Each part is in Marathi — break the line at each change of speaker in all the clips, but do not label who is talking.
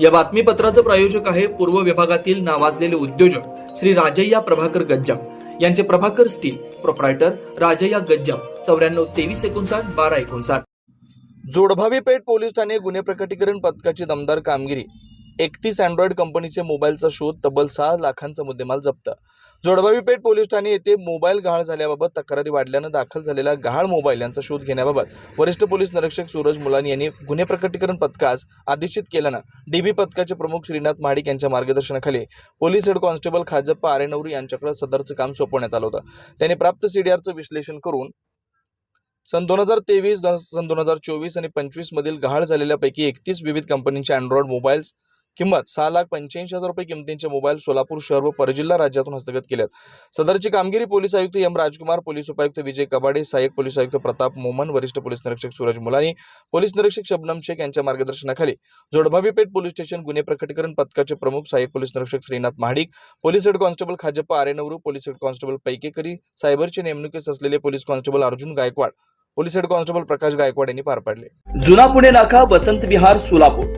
या बातमीपत्राचं प्रायोजक आहे पूर्व विभागातील नावाजलेले उद्योजक श्री राजय्या प्रभाकर गज्जाम. यांचे प्रभाकर स्टील प्रोप्रायटर राजय्या गज्जाम. चौऱ्याण्णव तेवीस एकोणसाठ बारा एकोणसाठ. जोडभावी पेठ पोलीस ठाणे गुन्हे प्रकटीकरण पथकाची दमदार कामगिरी. एकतीस अँड्रॉइड कंपनीचे मोबाईलचा शोध तब्बल सहा लाखांचा मुद्देमाल जप्त. जोडभावी पेठ पोलीस ठाणे येथे मोबाईल गहाळ झाल्याबाबत तक्रारी वाढल्यानं दाखल झालेला गहाळ मोबाईल यांचा शोध घेण्याबाबत वरिष्ठ पोलीस निरीक्षक सूरज मुलानी यांनी गुन्हे प्रकटीकरण पथकास आदेशित केल्यानं डीबी पथकाचे प्रमुख श्रीनाथ महाडिक यांच्या मार्गदर्शनाखाली police head constable Khajappa Arenavari यांच्याकडे सदरचं काम सोपवण्यात आलं होतं. त्यांनी प्राप्त सीडीआरचं विश्लेषण करून सन दोन हजार तेवीस सन दोन हजार चोवीस आणि पंचवीस मधील गहाळ झालेल्यापैकी एकतीस विविध कंपनीचे अँड्रॉइड मोबाईल्स किंमत सहा लाख पंच्याऐंशी हजार रुपये किमतींचे मोबाईल सोलापूर शहर व परजिल्हा राज्यातून हस्तगत केल्यात सदरची कामगिरी पोलीस आयुक्त एम राजकुमार पोलीस उपायुक्त विजय कबाडे सहाय्यक पोलीस आयुक्त प्रताप मोमन वरिष्ठ पोलीस निरीक्षक सूरज मुलानी पोलीस निरीक्षक शबनम शेख यांच्या मार्गदर्शनाखाली जोडभावी पेठ पोलीस स्टेशन गुन्हे प्रकटीकरण पथकाचे प्रमुख सहाय्यक पोलीस निरीक्षक Shrinath Mahadik police head constable Khajappa Arenavaru police head constable Paikekari सायबरचे नेमणुकीस असलेले police constable Arjun Gaikwad police head constable Prakash Gaikwad यांनी पार पाडले. जुना पुणे नाका वसंत विहार सोलापूर.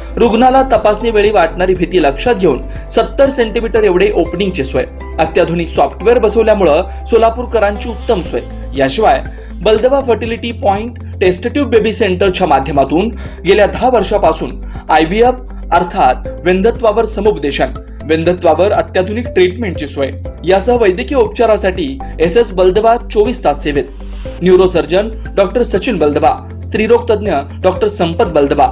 रुग्णाला तपासणी वेळी वाटणारी भीती लक्षात घेऊन सत्तर सेंटीमीटर एवढे ओपनिंगची सोय. अत्याधुनिक सॉफ्टवेअर बसवल्यामुळं सोलापूरकरांची उत्तम सोय. याशिवाय Baldawa fertility point tube baby सेंटरच्या माध्यमातून गेल्या दहा वर्षापासून आय व्ही एफ अर्थात वेंधत्वावर समुपदेशन वेंधत्वावर अत्याधुनिक ट्रीटमेंटची सोय. यासह वैद्यकीय उपचारासाठी एस एस बलदवा चोवीस तास सेवेत. न्यूरोसर्जन डॉक्टर सचिन बलदवा स्त्रीरोग तज्ज्ञ डॉक्टर संपत बलदवा